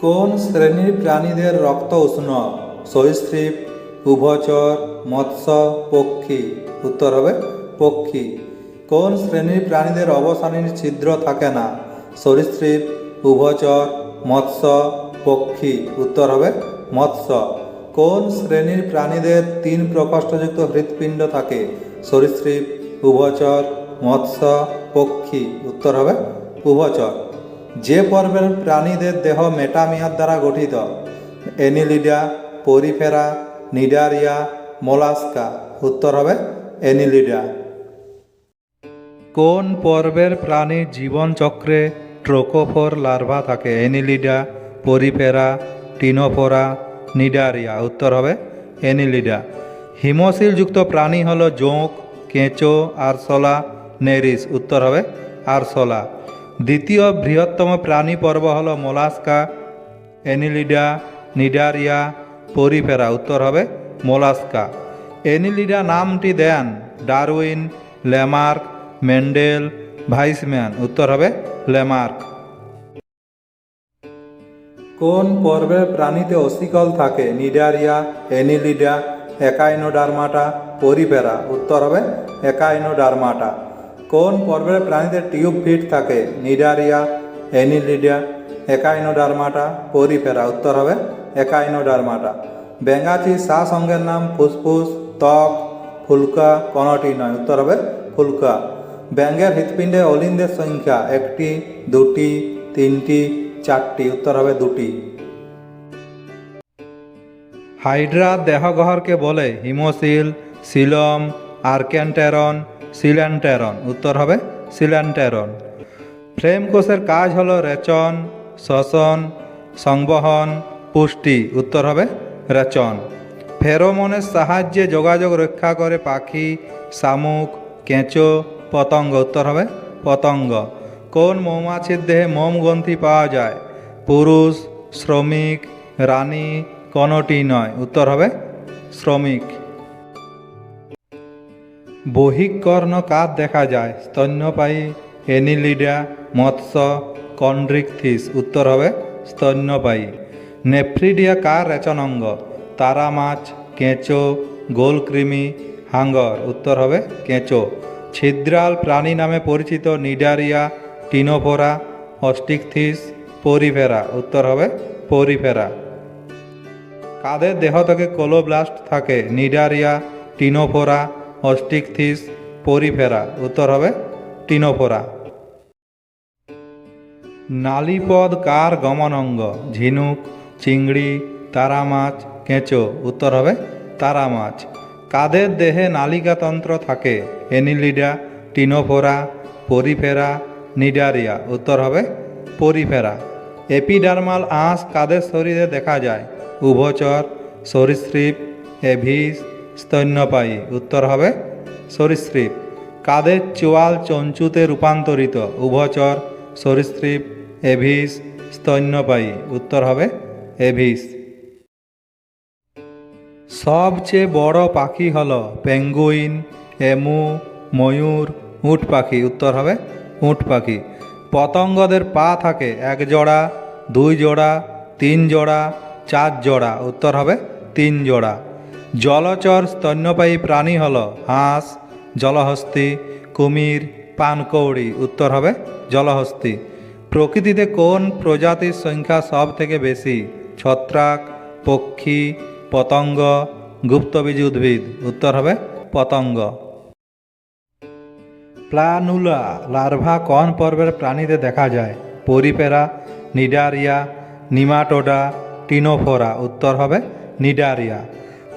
কোন শ্রেণির প্রাণীদের রক্ত উষ্ণ? সরীসৃপ উভচর, মৎস্য, পক্ষী। উত্তর হবে পক্ষী। কোন শ্রেণির প্রাণীদের অবসানীর ছিদ্র থাকে না? সরীসৃপ উভচর, মৎস্য, পক্ষী। উত্তর হবে মৎস্য। কোন শ্রেণির প্রাণীদের তিন প্রকোষ্ঠযুক্ত হৃৎপিণ্ড থাকে? সরীসৃপ উভচর, মৎস্য, পক্ষী। উত্তর হবে উভচর। যে পর্বের প্রাণীদের দেহ মেটামিয়ার দ্বারা গঠিত, এনিলিডা, পরিফেরা, নিডারিয়া, মোলাস্কা। উত্তর হবে এনিলিডা। কোন পর্বের প্রাণীর জীবনচক্রে ট্রোকোফোর লার্ভা থাকে? Annelida, Porifera, Ctenophora, Cnidaria. উত্তর হবে এনিলিডা। হিমশিলযুক্ত প্রাণী হলো জোঁক, কেঁচো আরশোলা নেরিস উত্তর হবে আরশোলা দ্বিতীয় বৃহত্তম প্রাণী পর্ব হল মোলাস্কা, এনিলিডা, নিডারিয়া, পরিফেরা। উত্তর হবে মোলাস্কা। এনিলিডা নামটি দেন ডারউইন, ল্যামার্ক, মেন্ডেল, ভাইসম্যান। উত্তর হবে ল্যামার্ক। কোন পর্বের প্রাণীতে অসিকল থাকে? Cnidaria, Annelida, Echinodermata, Porifera. উত্তর হবে একাইনোডার্মাটা। কোন পর্বের প্রাণীদের টিউব ফিট থাকে? নিডারিয়া এনিলিডা একাইনোডার্মাটা পরিফেরা উত্তর হবে একাইনোডার্মাটা। শ্বাস অঙ্গের নাম ফুসফুস, ত্বক, ফুলকা কোনটি নয়। উত্তর হবে ফুলকা। ব্যাঙের হৃৎপিণ্ডে অলিন্দের সংখ্যা একটি, দুটি, তিনটি, চারটি। উত্তর হবে দুটি। হাইড্রা দেহগহরকে বলে হিমোসিল, সিলম, আর্কেন্টেরন সিল্যান্টেরন উত্তর হবে সিল্যান্টেরন ফ্লেম কোষের কাজ হলো রেচন, শ্বসন, সংবহন, পুষ্টি। উত্তর হবে রেচন। ফেরোমনের সাহায্যে যোগাযোগ রক্ষা করে পাখি, শামুক, কেঁচো, পতঙ্গ। উত্তর হবে পতঙ্গ। কোন মৌমাছির দেহে মোম গ্রন্থি পাওয়া যায়? পুরুষ, শ্রমিক, রানী, কোনটি নয়। উত্তর হবে শ্রমিক। বহিকর্ণ কার দেখা যায়। স্তন্যপায়ী এনিলিডা মৎস্য, কন্ড্রিকথিস। উত্তর হবে স্তন্যপায়ী নেফ্রিডিয়া কার রেচনাঙ্গ? তারা মাছ, কেঁচো, গোলকৃমি, হাঙ্গর। উত্তর হবে কেঁচো। ছিদ্রাল প্রাণী নামে পরিচিত নিডারিয়া, টিনোফোরা, অস্টিকথিস, পরিফেরা। উত্তর হবে পরিফেরা। কাদের দেহ থেকে কোলোব্লাস্ট থাকে? নিডারিয়া, টিনোফোরা অস্টিকথিস পরিফেরা, উত্তর হবে টিনোফোরা। নালিপদ কার গমন অঙ্গ ঝিনুক, চিংড়ি তারা মাছ কেঁচো, উত্তর হবে তারা মাছ কাদের দেহে নালিকাতন্ত্র থাকে? এনিলিডা, টিনোফোরা, পরিফেরা, নিডারিয়া, উত্তর হবে পরিফেরা। এপিডার্মাল আঁশ কাদের শরীরে দেখা যায়? উভচর, সরীসৃপ, এভিস স্তন্যপায়ী উত্তর হবে সরীসৃপ। কাদের চোয়াল চঞ্চুতে রূপান্তরিত? উভচর, সরীসৃপ, এভিস স্তন্যপায়ী উত্তর হবে এভিস। সবচেয়ে বড় পাখি হলো পেঙ্গুইন, এমু, ময়ূর, উট পাখি। উত্তর হবে উট পাখি। পতঙ্গদের পা থাকে এক জোড়া, দুই জোড়া, তিন জোড়া, চার জোড়া। উত্তর হবে তিন জোড়া। জলচর স্তন্যপায়ী প্রাণী হল হাঁস, জলহস্তি, কুমির, পানকৌড়ি। উত্তর হবে জলহস্তি। প্রকৃতিতে কোন প্রজাতির সংখ্যা সব থেকে বেশি? ছত্রাক, পক্ষী, পতঙ্গ, গুপ্তবীজ উদ্ভিদ। উত্তর হবে পতঙ্গ। প্লানুলা, লার্ভা কোন পর্বের প্রাণীতে দেখা যায়? Porifera, Cnidaria, Nematoda, Ctenophora. উত্তর হবে নিডারিয়া।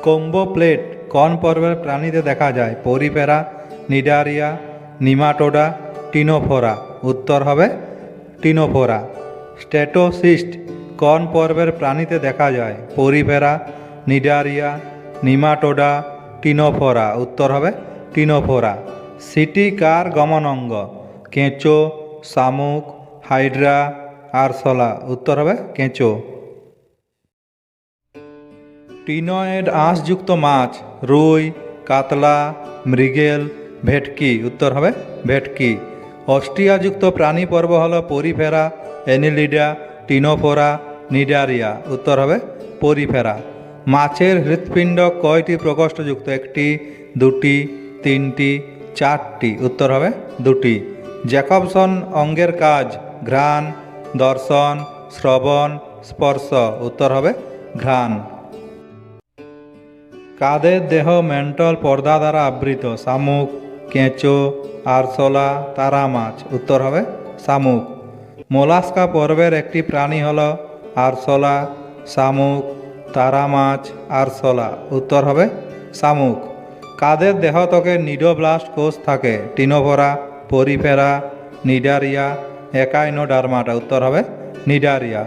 কোম্বো প্লেট কোন পর্বের প্রাণীতে দেখা যায়। Porifera, Cnidaria, Nematoda, Ctenophora. উত্তর হবে টিনোফোরা। স্ট্যাটোসিস্ট কোন পর্বের প্রাণীতে দেখা যায়। Porifera Cnidaria, Nematoda, Ctenophora. উত্তর হবে টিনোফোরা। সিটি কার গমন অঙ্গ কেঁচো, শামুক, হাইড্রা আরশোলা উত্তর হবে কেঁচো। টিনয়েড আঁশযুক্ত মাছ, রুই, কাতলা, মৃগেল, ভেটকি, উত্তর হবে ভেটকি। অস্ট্রিয়াযুক্ত প্রাণী পর্ব হল পরিফেরা, এনিলিডা, টিনোফোরা, নিডারিয়া, উত্তর হবে পরিফেরা। মাছের হৃৎপিণ্ড কয়টি প্রকোষ্ঠযুক্ত? একটি, দুটি, তিনটি, চারটি, উত্তর হবে দুটি। জ্যাকবসন অঙ্গের কাজ, ঘ্রাণ, দর্শন, শ্রবণ, স্পর্শ, উত্তর হবে ঘ্রাণ। কাদের দেহ মেন্টল পর্দা দ্বারা আবৃত, শামুক, কেঁচো, আরশোলা তারা মাছ উত্তর হবে শামুক। মোলাস্কা পর্বের একটি প্রাণী হল আরশোলা, শামুক তারা মাছ আরশোলা। উত্তর হবে শামুক। কাদের দেহতকে নিডোব্লাস্ট কোষ থাকে, টিনোভরা, পরিফেরা, নিডারিয়া, একাইনোডার্মাটা। উত্তর হবে নিডারিয়া।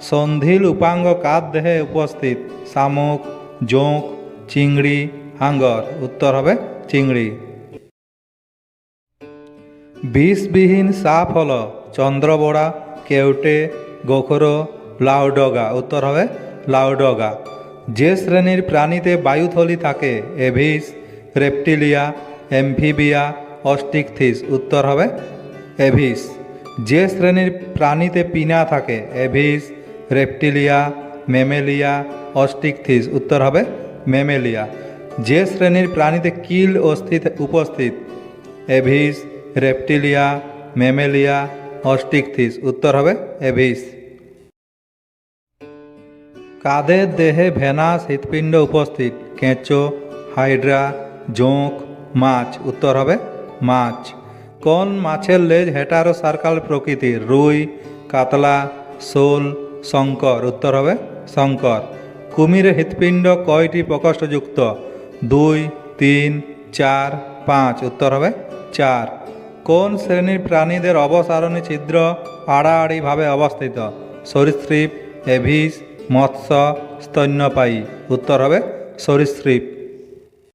সন্ধিল উপাঙ্গ কাদ দেহে উপস্থিত, শামুক, জোঁক চিংড়ি, হাঙ্গর, উত্তর হবে চিংড়ি। বিষবিহীন সাপ হল চন্দ্রবোড়া, কেউটে, গোখরো, লাউডগা, উত্তর হবে লাউডগা। যে শ্রেণির প্রাণীতে বায়ুথলি থাকে, এভিস, রেপটিলিয়া এমফিবিয়া অস্টিকথিস, উত্তর হবে এভিস। যে শ্রেণির প্রাণীতে পিনা থাকে, এভিস, রেপটিলিয়া, মেমেলিয়া, অস্টিকথিস, উত্তর হবে মেমেলিয়া, যে শ্রেণির প্রাণীতে কিল অস্থিত, উপস্থিত। Aves, Reptilia, Mammalia, Osteichthyes. উত্তর হবে এভিস। কাদের দেহে ভেনাস হৃৎপিণ্ড উপস্থিত? কেঁচো, হাইড্রা, জোঁক, মাছ। উত্তর হবে মাছ। কোন মাছের লেজ হেটারো সার্কাল প্রকৃতির? রুই, কাতলা, শোল, শঙ্কর। উত্তর হবে শঙ্কর। কুমিরের হৃৎপিণ্ড কয়টি প্রকোষ্ঠযুক্ত? দুই, তিন, চার, পাঁচ। উত্তর হবে চার। কোন শ্রেণির প্রাণীদের অবসারণী ছিদ্র আড়াআড়িভাবে অবস্থিত? সরীসৃপ, এভিস, মৎস্য, স্তন্যপায়ী। উত্তর হবে সরীসৃপ।